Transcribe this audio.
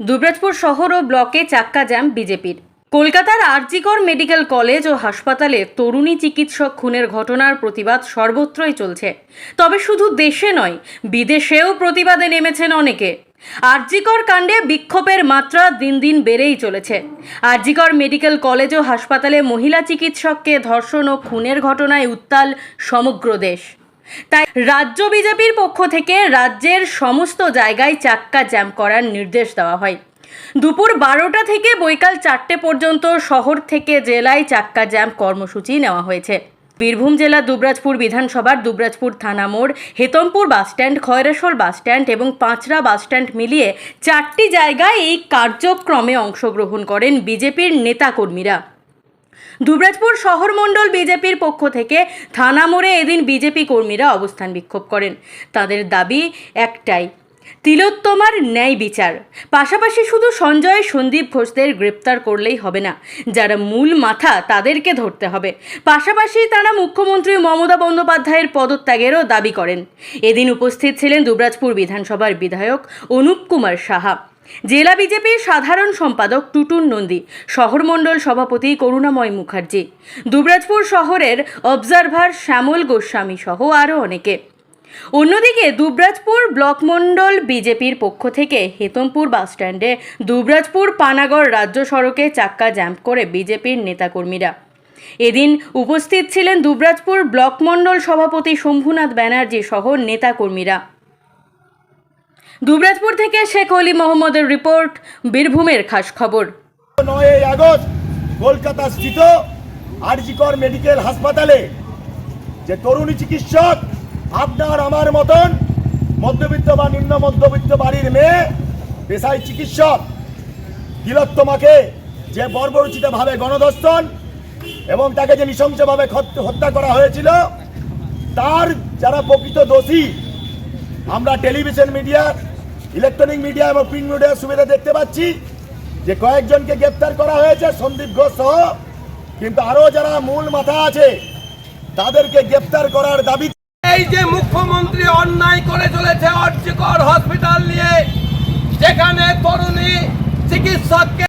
দুবরাজপুর শহর ও ব্লকে চাক্কা জ্যাম বিজেপির। কলকাতার আরজিকর মেডিকেল কলেজ ও হাসপাতালে তরুণী চিকিৎসক খুনের ঘটনার প্রতিবাদ সর্বত্রই চলছে। তবে শুধু দেশে নয়, বিদেশেও প্রতিবাদে নেমেছেন অনেকে। আরজিকর কাণ্ডে বিক্ষোভের মাত্রা দিন দিন বেড়েই চলেছে। আরজিকর মেডিকেল কলেজ ও হাসপাতালে মহিলা চিকিৎসককে ধর্ষণ ও খুনের ঘটনায় উত্তাল সমগ্র দেশ। তাই রাজ্য বিজেপির পক্ষ থেকে রাজ্যের সমস্ত জায়গায় চাক্কা জ্যাম করার নির্দেশ দেওয়া হয়। দুপুর বারোটা থেকে বৈকাল চারটে পর্যন্ত শহর থেকে জেলায় চাক্কা জ্যাম কর্মসূচি নেওয়া হয়েছে। বীরভূম জেলা দুবরাজপুর বিধানসভার দুবরাজপুর থানা মোড়, হেতমপুর বাসস্ট্যান্ড খয়রাসোল বাসস্ট্যান্ড এবং পাঁচরা বাসস্ট্যান্ড মিলিয়ে চারটি জায়গায় এই কার্যক্রমে অংশগ্রহণ করেন বিজেপির নেতাকর্মীরা। দুবরাজপুর শহর মণ্ডল বিজেপির পক্ষ থেকে থানা মোড়ে এদিন বিজেপি কর্মীরা অবস্থান বিক্ষোভ করেন। তাদের দাবি একটাই, তিলোত্তমার ন্যায় বিচার। পাশাপাশি শুধু সঞ্জয়, সন্দীপ ঘোষদের গ্রেপ্তার করলেই হবে না, যারা মূল মাথা তাদেরকে ধরতে হবে। পাশাপাশি তারা মুখ্যমন্ত্রী মমতা বন্দ্যোপাধ্যায়ের পদত্যাগেরও দাবি করেন। এদিন উপস্থিত ছিলেন দুবরাজপুর বিধানসভার বিধায়ক অনুপ কুমার সাহা। জেলা বিজেপির সাধারণ সম্পাদক টুটুন নন্দী, শহরমণ্ডল সভাপতি করুণাময় মুখার্জি, দুবরাজপুর শহরের অবজারভার শ্যামল গোস্বামী সহ আরও অনেকে। অন্যদিকে দুবরাজপুর ব্লক মণ্ডল বিজেপির পক্ষ থেকে হেতমপুর বাসস্ট্যান্ডে দুবরাজপুর পানাগড় রাজ্য সড়কে চাক্কা জ্যাম্প করে বিজেপির নেতাকর্মীরা। এদিন উপস্থিত ছিলেন দুবরাজপুর ব্লক মণ্ডল সভাপতি শম্ভুনাথ ব্যানার্জি সহ নেতাকর্মীরা। দুবরাজপুর থেকে শেখ অলি মোহাম্মদের রিপোর্ট, বীরভূমের খাস খবর। নয়ই আগস্ট কলকাতা স্থিত আরজিকর মেডিকেল হাসপাতালে যে তরুণী চিকিৎসক আপনার আমার মতন মধ্যবিত্ত বা নিম্ন মধ্যবিত্ত বাড়ির মেয়ে পেশায় চিকিৎসক, তিলোত্তমাকে যে বর্বরচিতভাবে গণধর্ষণ এবং তাকে যে নৃশংসভাবে হত্যা করা হয়েছিল, তার যারা প্রকৃত দোষী আমরা টেলিভিশন মিডিয়া, ইলেকট্রনিক মিডিয়া এবং প্রিন্ট মিডিয়ার সুবিধা দেখতে পাচ্ছি যে কয়েকজনকে গ্রেপ্তার করা হয়েছে সন্দীপ ঘোষ সহ। কিন্তু আরও যারা মূল মাথা আছে, তাদেরকে গ্রেপ্তার করার দাবি এই যে মুখ্যমন্ত্রী অন্যায় করে চলেছে অর্চকর হসপিটাল নিয়ে, যেখানে তরুণী চিকিৎসককে